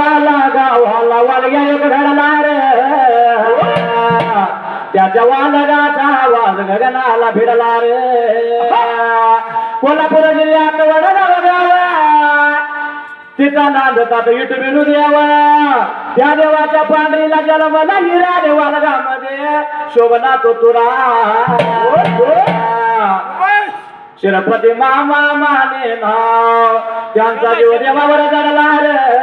गावाला वालग्या एक घडला रे त्याच्या वालगाचा आवाज गगनाला भिडला रे कोल्हापूर जिल्ह्यात वडगाव गावा. तिचा नांदतात इट विनू देवा त्या देवाच्या पांढरीला जन्मला हिरा देवा मध्ये शोभना तो तुरा. शिरपती मामा माने नाव त्यांचा जीव देवावर जडला रे.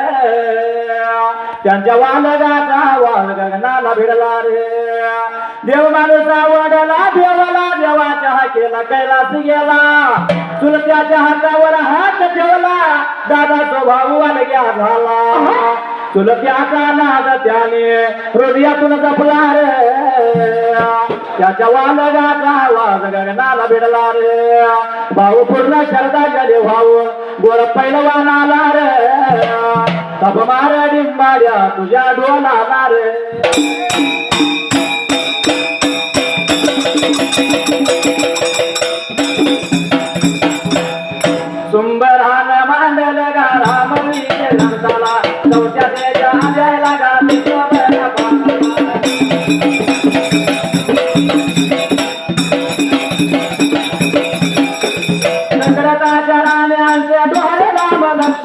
त्यांच्या वालगाचा वाल गगनाला भिडला रे. देव माणूस आवडला देवाला देवाच्या हाकेला कैलास गेला. चुलत्याच्या हातावर हात ठेवला. दादा स्वभाव वालग्या झाला. चुलत्याचा नाद त्याने. हृदयातून जपला रे. त्याच्या वालगाचा आवाज गगनाला भिडला रे. भाऊ पूर्ण शरदा गेले भाऊ गोर पैलवान आला रे. तप मार डिंबाड्या तुझ्या डोला रे.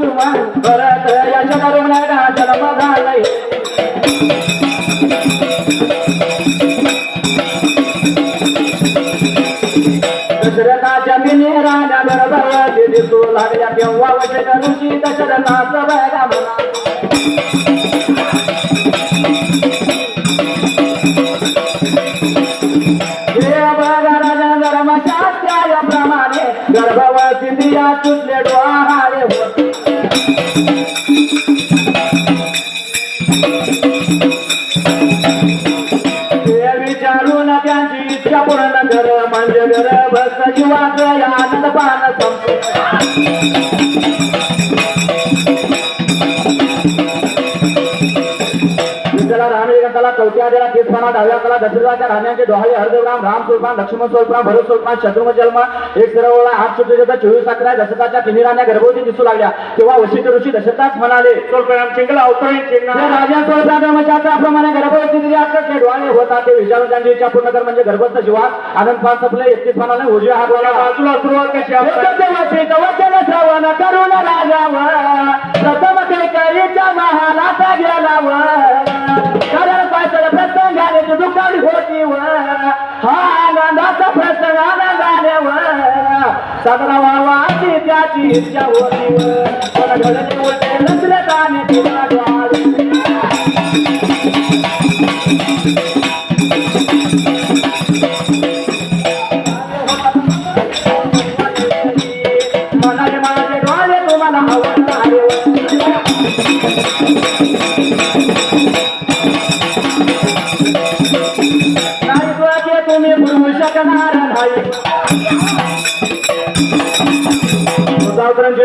लक्ष्मण भरत यश करून जन्म झालंय दशरथाच्या मिनी राण्या बरोबर दिसू लागल्या तेव्हा वचन ऋषी दशरथाचा बघा म्हणा गर्भवती दिया तुझले डोहारे. चौथ्या देला तीर्थाना डाव्या कला दशरथाच्या राहण्याचे डोहाळे हरदेवराम राम सुलपान लक्ष्मण सुलपान भरत सुलपान शत्रुघ्न जन्म एक सरवळा आठ देता चोवीस अकरा दशरथाच्या तिन्ही राण्या गर्भवती दिसू लागल्या. तेव्हा वशिष्ठ ऋषी दशरथाच म्हणाले राजा सोळा प्रमाणे गर्भवती दिली असतात ते डोहाळे होतात ते विचारून त्यांची इच्छा पूर्ण कर म्हणजे गर्भस्थ जीवात. आनंद पान सपले एकतीस म्हणाले उजव्या हातवाला बाजूला सुरुवात कशी वचन श्रवण करून राजावर प्रथम कैकरीच्या महालाचा गेलावर कारण पाचड प्रसंगाने तू दुकान होती व हा आनंदाचा प्रसंग आनंदाने व सगळा वावाची त्याची इच्छा होती व पण घडले उलटे नसले काने तुला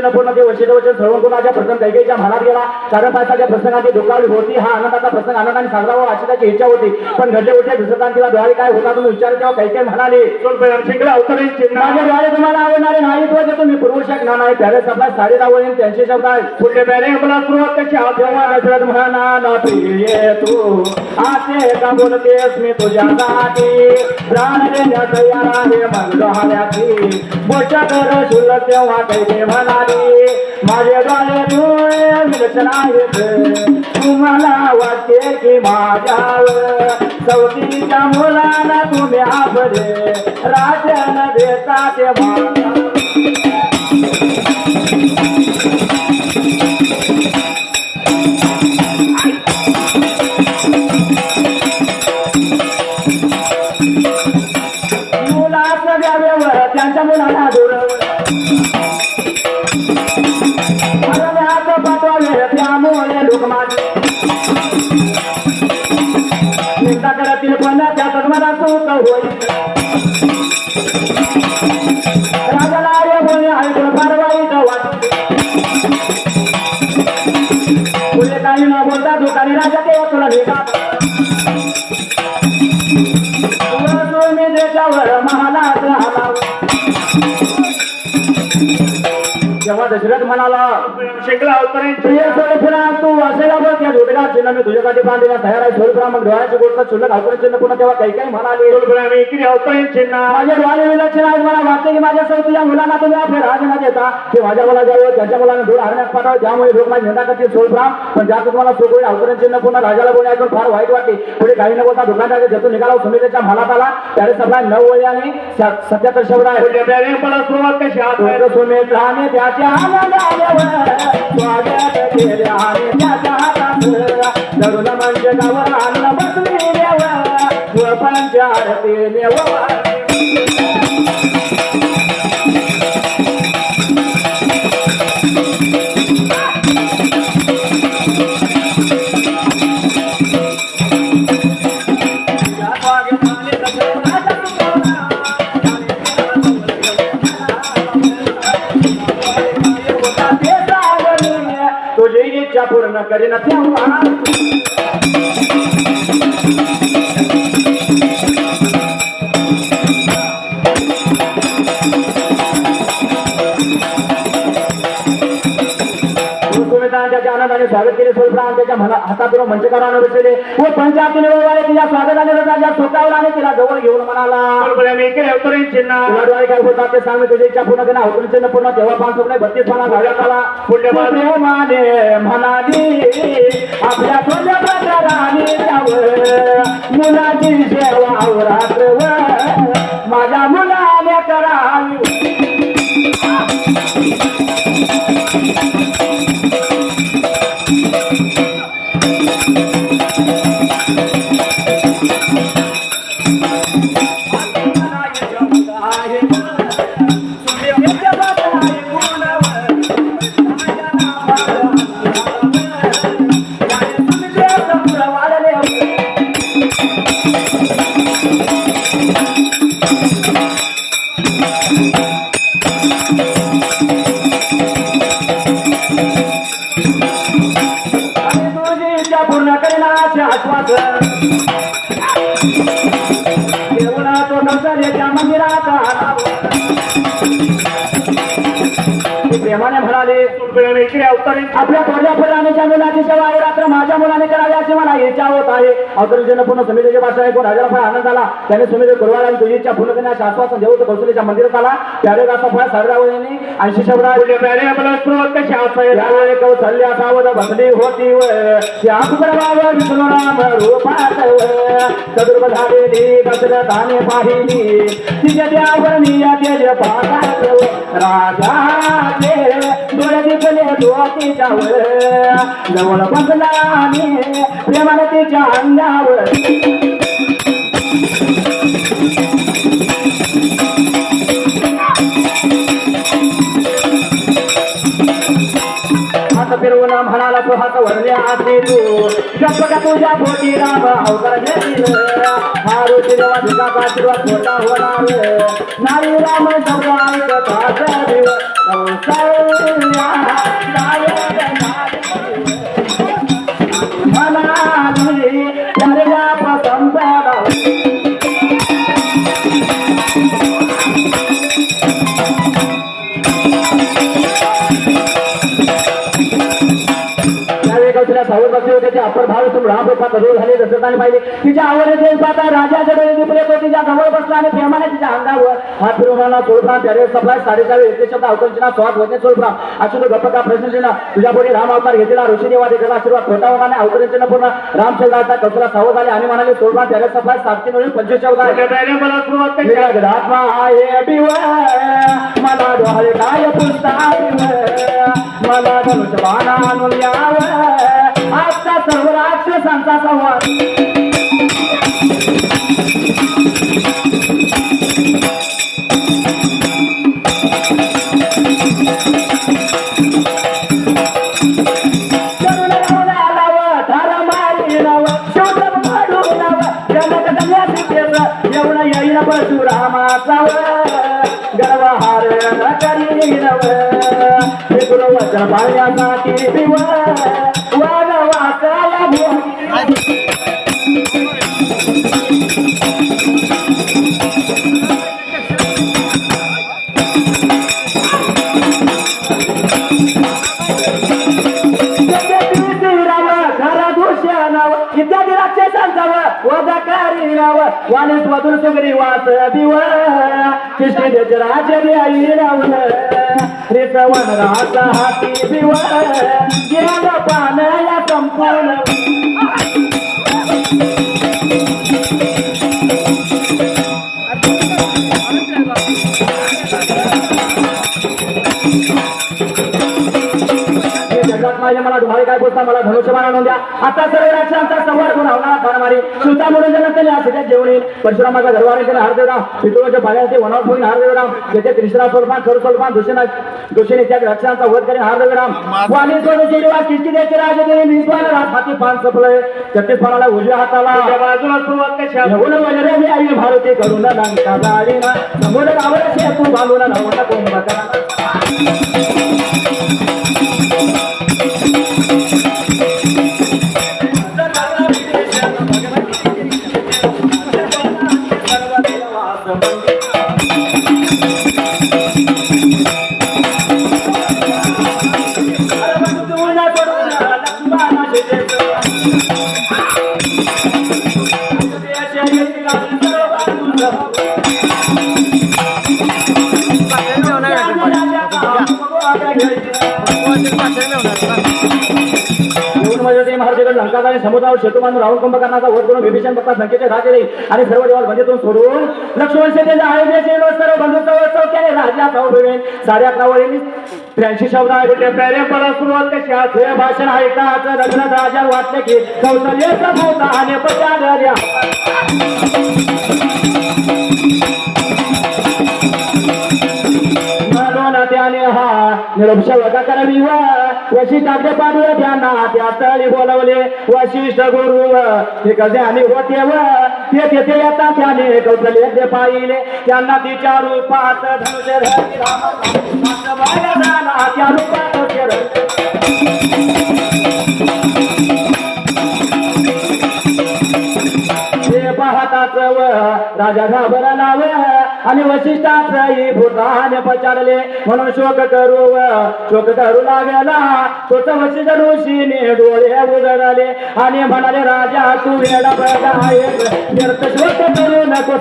मुद्दावतरांचे पूर्ण ते वशिष्ठ वचन श्रवण करून माझ्या प्रसंग कैकेच्या मनात गेला. कारण पायसाच्या प्रसंगाची दुकाळी होती हा आनंदाचा प्रसंग आनंदाने साजरा व्हावा अशी त्याची इच्छा होती. पण घडले उठे दिसताना तिला डोळे काय होता तुम्ही विचार तेव्हा कैके म्हणाले. सोलकराम चिंगला अवतरण चिंगला माझे डोळे तुम्हाला आवडणारे नाही तो जे तुम्ही शकणार नाही. आपला साडे दहा वळीन त्यांचे शब्द आहेत. पुढे बॅरे मला सुरुवात कशी? तेव्हा म्हणा ना प्रिय तू आते का बोलतेस मी तुझ्यासाठी प्राण देण्यास तयार आहे कर तेव्हा कैके म्हणाली. माझ्या डोळे डोळे मिळत आहेत तुम्हाला वाटते की माझ्यावर चौथीच्या मुलाला तुम्ही आपले राजन देता ते मुला. सगळ्या व्यवहार त्यांच्या मुलाला पुढे काही न बोलता दुकानी दशरथ म्हणाला सोडफिरा तू असेला बघ या जोडगा चिन्ह मी तुझ्यासाठी बांधलेला तयार आहे. सोडफिरा मग डोळ्याची गोष्ट शुल्लक अवतरण चिन्ह पुन्हा तेव्हा काही काही म्हणाले. ना माझ्या डोळे विलक्षण आहेत मला वाटते की माझ्या सवतीच्या मुलांना तुम्ही आपले राजीनामा देता की माझ्या मुला द्यावं त्याच्या मुलांना दूर हरण्यास पाठवा ज्यामुळे लोक माझी निंदा करतील. सोडफिरा पण ज्या तुम्हाला सोडवून अवतरण चिन्ह पुन्हा राजाला बोलणे ऐकून फार वाईट वाटते. पुढे काही न बोलता दुकानदार जेथून निघाला सुमित्रेच्या मनात आला त्याने सगळा नऊ वय आणि सत्याहत्तर शब्द आहे सुरुवात कशी? सुमित्राने त्याच्या धरुला म्हणजे गावर अन्न बसली देव व देवा त्याच्या आनंदाने स्वागत केले. सोलप्राण त्याच्या हातातून मंचकाराने बसले व पंचायतीने वळवाले तिच्या स्वागताने राजा स्वतःवर आणि तिला जवळ घेऊन म्हणाला. काय होतात ते सांग. मी तुझी इच्छा पूर्ण अवतरण पूर्ण तेव्हा पाच बत्तीस म्हणा आला. पुढल्या प्रेमाने म्हणाली आपल्या मुलाची सेवा पूर्ण आपल्या थोड्या फुलानेच्या मुलाची सेवा आहे रात्र माझ्या मुलाने करावी अशी मला इच्छा होत आहे. अवतरण पूर्ण समितीची भाषा ऐकून राजाला फार आनंद आला त्याने सुमित गुरुवार आणि तुझी इच्छा पूर्ण करण्याचे आश्वासन देऊ तो कौशल्याच्या मंदिरात आला. त्यावेळी असा फळ साडरावळीने ऐंशी हात कौशल्या सावध रूपात पाहिली. तिच्या तेज पाहतात डोळे दिसले डोकीच्यावर जवळ बसला मी. प्रेमाने तिच्या अंगावर. म्हणाला तू गप्प का तुझ्या पोटी राम अवतार घेतील. हारुची जेव्हा आशीर्वाद होणार. राम ऐकत ते अप्पर भाव तुम राम रूपात बदल झाले दशरथाने पाहिले तिच्या आवडे पाहता राजाच्या डोळे दिपले तो तिच्या जवळ बसला आणि प्रेमाने तिच्या अंगावर हात फिरवणारा सोळप्राम त्यावेळेस सप्लाय साडेचाळीस येते शब्द अवतंचना स्वाद होते सोळप्राम अशी तो गप्पा प्रश्न तुझ्या पुढे राम अवतार घेतला ऋषी देवा देखील आशीर्वाद खोटा होता अवतंचना पूर्ण. राम कौशला सावध आले आणि म्हणाले सोळप्राम त्यावेळेस सप्लाय सातशे मिळून पंचवीस शब्द आहे. मला बिव मला डोळे काय पुसता मला धनुष बाणा आजचा सर्व राक्षसांचा संवाद करुण रावणालाव, वजाकारी नाव मधुर सुगरी वास दिव कृष्ण देज राजरी आई रावण रे सवन हाती दिव ज्ञान पान या संपूर्ण Thank you. माझ्या मला डोहाळे काय बोलता मला धनुष्यबाण आणून द्या. आता सर्व राक्षांचा संवाद गुण होणार फार मारी. सुता म्हणून जन्म केले असे जेवण येईल. परशुरामाचा घरवारे केला हारदेवराम पितृवाच्या पाण्याचे वनावर होईल हारदेवराम जेथे कृष्णा स्वरूपान खर स्वरूपान दुष्यना दुष्यने त्या राक्षांचा वध करेन हारदेवराम वाणी सोडून शिरवा किती द्यायचे राजे देवी रात हाती पान सपलय. छत्तीस पानाला उजव्या हाताला त्या बाजूला सुरुवात कशी असते येऊन वगैरे मी आई भारती करून लंका जाळीना समोर गावला तू बांधून लावून कुंभकरा महाराजांकडे आणि समुद्रावर शेतू बांधून राहुल कुंभकर्णाचा वध करून विभीषण भक्ता संख्येचे राजे देईल आणि सर्व देवाल बंदीतून सोडून लक्ष्मण सर्व बंधुत्व उत्सव केले. राजा साडे अकरा त्र्याऐंशी शब्द आहे. सुरुवात कशी असते भाषण ऐकताच रघुनाथ राजा वाटले की कौशल्य आणि त्याने हा निरपक्ष वका करावी वा. वशिष्ठाकडे पाठवले त्यांना त्या स्थळी बोलवले वशिष्ठ गुरु हे होते व ते तेथे येतात त्याने कौशल्य ते पाहिले त्यांना तिच्या रूपात धनुष्य धरली त्या रूपात पाहताच राजा घाबरला व आणि वशिष्ठाचाही भूतान पचारले म्हणून शोक करू शोक करू लागला. तोच वशिष्ठ ऋषीने डोळे उजळले. आणि म्हणाले राजा तू वेडा बघा व्यर्थ शोक करू नको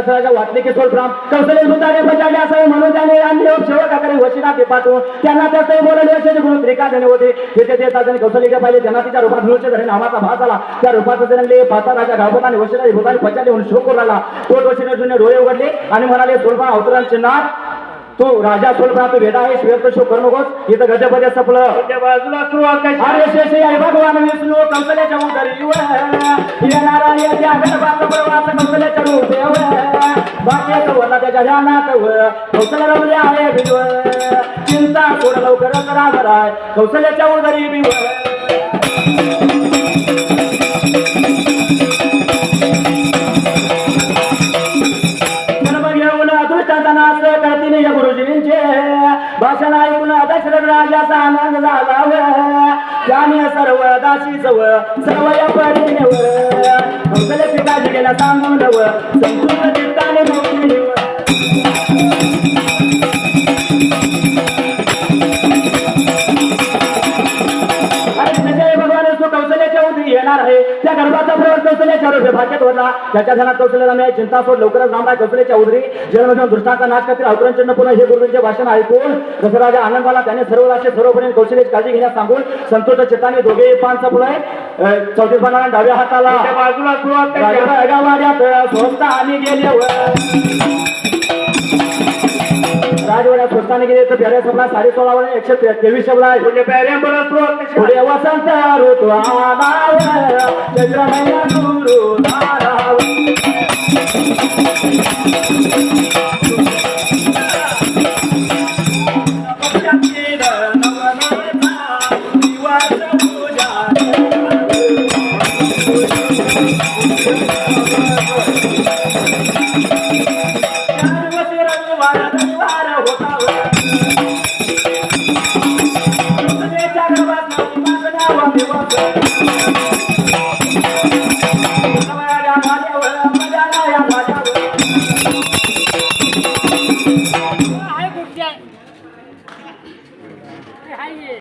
त्याने वाटले की सोडराम कौशल्य सुद्धा बजावले असावे म्हणून त्याने आणि सेवकाकडे वशिला ते पाठवून. त्यांना त्याचे बोलले असे गुरु त्रिकाजने होते. तिथे ते ताजने कौशल्य पाहिले त्यांना तिच्या रूपात धनुष्य धरे नामाचा भास आला त्या रूपात जणले पाता राजा घाबरला आणि वशिला भूताने पचाले म्हणून शोक करू लागला तो वशिला जुने डोळे उघडले आणि म्हणाले सोलपा अवतरांचे नाथ तू राजा सोलपा तू वेदा आहे श्वेत शोक करू नकोस इथं गजपदे सपलं. बाजूला अरे शेषी आहे भगवान विष्णू कौशल्याच्या उदरी येत्या गर्भाचा प्रवास कौशल्याच्या रूप बाकी वरला त्याच्या ध्यानात कौशल्य रमले आहे चिंता सोड लवकरच रामराय कौशल्याच्या उदरी बिव राजाचा त्याने सर्व दासी जव सर्व परिणव परीने व. कौशल्य सांगून संपूर्ण कौशल्याच्या रूपे भाग्यात होता. त्याच्या ध्यानात कौशल्याला मिळाली चिंता सोड. लवकरच रामराय कौशल्याच्या उदरी. जन्म घेऊन दृष्टांचा नाश करतील. अवतरणचिन्ह पुन्हा हे गुरुजींचे भाषण ऐकून दसराजा आनंद झाला त्याने सर्व राष्ट्रीय सर्वपर्यंत कौशल्याची काळजी घेण्यास सांगून संतोष चित्ताने दोघे पान चपलाय. चौतीस पानाला डाव्या हाताला. बाजूला सुरुवात कशी असते साठ वेळा स्वतःने गेले तर प्याऱ्या सभा साडे सोळा वर एकशे तेवीस शब्द पुढे वसंत ऋतू चंद्रमया